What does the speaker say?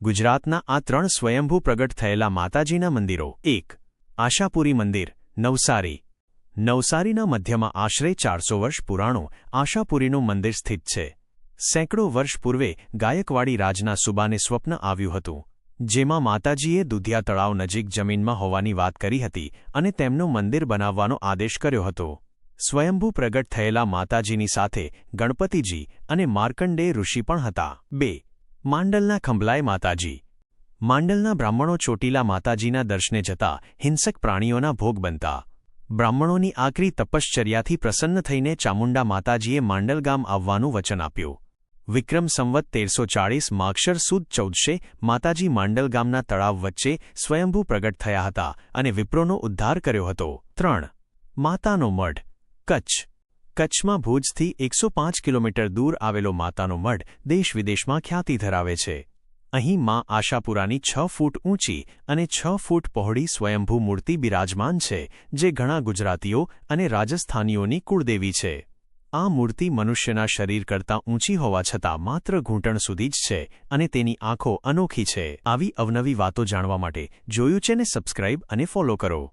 ગુજરાતના આ ત્રણ સ્વયંભૂ પ્રગટ થયેલા માતાજીના મંદિરો. એક, આશાપુરી મંદિર, નવસારી. નવસારીના મધ્યમાં આશરે ચારસો વર્ષ પુરાણું આશાપુરીનું મંદિર સ્થિત છે. સેંકડો વર્ષ પૂર્વે ગાયકવાડી રાજના સુબાને સ્વપ્ન આવ્યું હતું, જેમાં માતાજીએ દુધિયા તળાવ નજીક જમીનમાં હોવાની વાત કરી હતી અને તેમનું મંદિર બનાવવાનો આદેશ કર્યો હતો. સ્વયંભૂ પ્રગટ થયેલા માતાજીની સાથે ગણપતિજી અને માર્કંડેય ઋષિ પણ હતા. બે માંડલના ખંભલાય માતાજી. માંડલના બ્રાહ્મણો ચોટીલા માતાજીના દર્શને જતા હિંસક પ્રાણીઓના ભોગ બનતા. બ્રાહ્મણોની આકરી તપશ્ચર્યાથી પ્રસન્ન થઈને ચામુંડા માતાજીએ માંડલ ગામ આવવાનું વચન આપ્યું. વિક્રમ સંવત તેરસો ચાળીસ માક્ષર સુદ ચૌદશે માતાજી માંડલ ગામના તળાવ વચ્ચે સ્વયંભૂ પ્રગટ થયા હતા અને વિપ્રોનો ઉદ્ધાર કર્યો હતો. ત્રણ. માતાનો મઢ. કચ્છ. કચ્છમાં ભુજથી એકસો પાંચ કિલોમીટર દૂર આવેલો માતાનો મઢ દેશ વિદેશમાં ખ્યાતિ ધરાવે છે. અહીં માં આશાપુરાની છ ફૂટ ઊંચી અને છ ફૂટ પહોળી સ્વયંભૂ મૂર્તિ બિરાજમાન છે, જે ઘણા ગુજરાતીઓ અને રાજસ્થાનીઓની કુળદેવી છે. આ મૂર્તિ મનુષ્યના શરીર કરતાં ઊંચી હોવા છતાં માત્ર ઘૂંટણ સુધી જ છે અને તેની આંખો અનોખી છે. આવી અવનવી વાતો જાણવા માટે જોયું છે ને સબસ્ક્રાઇબ અને ફોલો કરો.